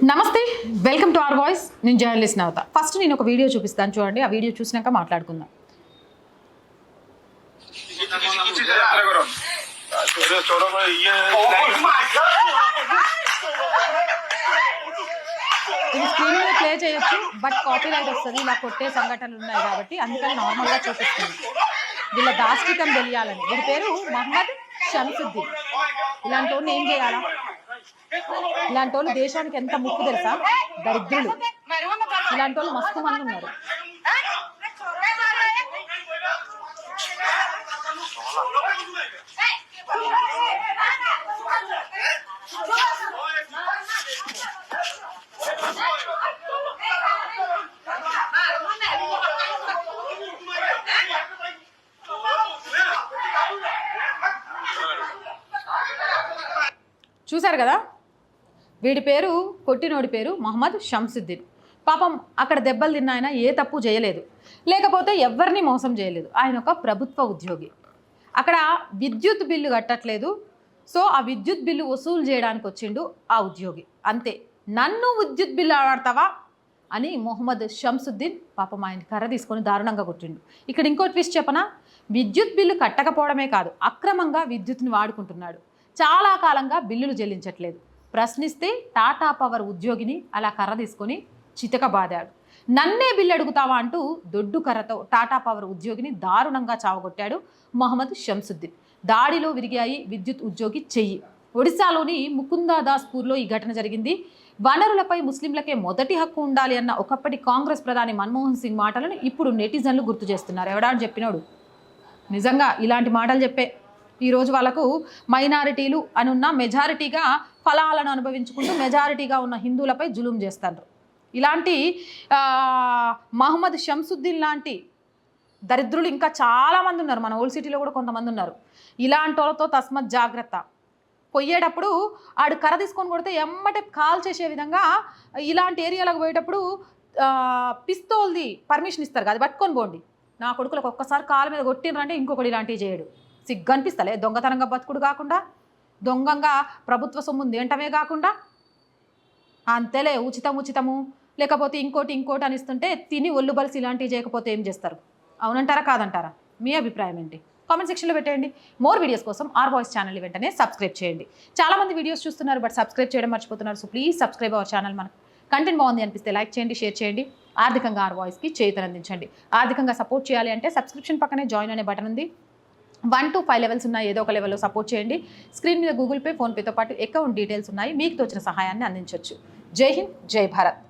నమస్తే welcome to R voice. నేను journalist Navatha. First నేను ఒక వీడియో చూపిస్తాను చూడండి. ఆ వీడియో చూసినాక మాట్లాడుకుందాం. ఇది స్క్రీన్ మీద ప్లే చేయొచ్చు బట్ కాపీ వస్తుంది. ఇలా కొట్టే సంఘటనలు ఉన్నాయి కాబట్టి అందుకని నార్మల్గా చూపిస్తుంది వీళ్ళ దాష్టికం తెలియాలని. వీడి పేరు మహమ్మద్ షంసుద్దీన్ ఇలాంటి ఏం చేయాలా? ఇలాంటి వాళ్ళు దేశానికి ఎంత ముప్పు తెలుసా దరిద్రులు ఇలాంటి వాళ్ళు మస్తు మంది ఉన్నారు చూశారు కదా? వీడి పేరు కొట్టినోడి పేరు మహమ్మద్ షంసుద్దీన్. పాపం అక్కడ దెబ్బలు తిన్న ఆయన ఏ తప్పు చేయలేదు. లేకపోతే ఎవరిని మోసం చేయలేదు. ఆయన ఒక ప్రభుత్వ ఉద్యోగి. అక్కడ విద్యుత్ బిల్లు కట్టట్లేదు. సో ఆ విద్యుత్ బిల్లు వసూలు చేయడానికి వచ్చిండు ఆ ఉద్యోగి. అంతే. నన్ను విద్యుత్ బిల్లు ఆడతావా? అని మొహమ్మద్ షంసుద్దీన్ పాపం ఆయన కర్ర తీసుకొని దారుణంగా కొట్టిండు. ఇక్కడ ఇంకో ట్విస్ట్ చెప్పనా? విద్యుత్ బిల్లు కట్టకపోవడమే కాదు అక్రమంగా విద్యుత్ని వాడుకుంటున్నాడు. చాలా కాలంగా బిల్లులు చెల్లించట్లేదు. ప్రశ్నిస్తే టాటా పవర్ ఉద్యోగిని అలా కర్ర తీసుకొని చితకబాదాడు నన్నే బిల్లు అడుగుతావా అంటూ దొడ్డు కర్రతో టాటా పవర్ ఉద్యోగిని దారుణంగా చావగొట్టాడు మహమ్మద్ షంసుద్దీన్. దాడిలో విరిగాయి విద్యుత్ ఉద్యోగి చెయ్యి. ఒడిశాలోని ముకుందాదాస్పూర్లో ఈ ఘటన జరిగింది. వనరులపై ముస్లింలకే మొదటి హక్కు ఉండాలి అన్న ఒకప్పటి కాంగ్రెస్ ప్రధాని మన్మోహన్ సింగ్ మాటలను ఇప్పుడు నెటిజన్లు గుర్తు చేస్తున్నారు. ఎవడా అని నిజంగా ఇలాంటి మాటలు చెప్పే ఈరోజు వాళ్ళకు మైనారిటీలు అని ఉన్న మెజారిటీగా ఫలాలను అనుభవించుకుంటూ మెజారిటీగా ఉన్న హిందువులపై జులుం చేస్తారు ఇలాంటి మహమ్మద్ షంసుద్దీన్ లాంటి దరిద్రులు ఇంకా చాలామంది ఉన్నారు. మన ఓల్డ్ సిటీలో కూడా కొంతమంది ఉన్నారు. ఇలాంటి వాళ్ళతో తస్మత్ జాగ్రత్త. పొయ్యేటప్పుడు ఆడు కర్ర తీసుకొని కొడితే ఎమ్మటే కాల్ చేసే విధంగా ఇలాంటి ఏరియాలకు పోయేటప్పుడు పిస్తోల్ది పర్మిషన్ ఇస్తారు. కదా అది పట్టుకొని పోండి. నా కొడుకులకు ఒక్కసారి కాలు మీద కొట్టినరంటే ఇంకొకటి ఇలాంటివి చేయడు. సిగ్గు అనిపిస్తలే దొంగతనంగా బతుకుడు కాకుండా దొంగంగా ప్రభుత్వ సొమ్ము ఏంటమే కాకుండా అంతేలే ఉచితం ఉచితము. లేకపోతే ఇంకోటి ఇంకోటి అనిస్తుంటే తిని ఒళ్ళు బలిసి ఇలాంటివి చేయకపోతే ఏం చేస్తారు? అవునంటారా? కాదంటారా? మీ అభిప్రాయం ఏంటి? కామెంట్ సెక్షన్లో పెట్టేయండి. మోర్ వీడియోస్ కోసం ఆర్ వాయిస్ ఛానల్ వెంటనే సబ్స్క్రైబ్ చేయండి. చాలా మంది వీడియోస్ చూస్తున్నారు బట్ సబ్స్క్రైబ్ చేయడం మర్చిపోతున్నారు. So please subscribe our channel. మనకు కంటెంట్ బాగుంది అనిపిస్తే లైక్ చేయండి షేర్ చేయండి. ఆర్థికంగా ఆర్ వాయిస్కి చేతనందించండి ఆర్థికంగా సపోర్ట్ చేయాలి అంటే సబ్స్క్రిప్షన్ పక్కనే జాయిన్ అనే బటన్ ఉంది. వన్ టు ఫైవ్ లెవెల్స్ ఉన్నాయి ఏదో ఒక లెవెల్లో సపోర్ట్ చేయండి. స్క్రీన్ మీద గూగుల్ పే ఫోన్పేతో పాటు అకౌంట్ డీటెయిల్స్ ఉన్నాయి. మీకు తోచిన సహాయాన్ని అందించవచ్చు జై హింద్ జై భారత్.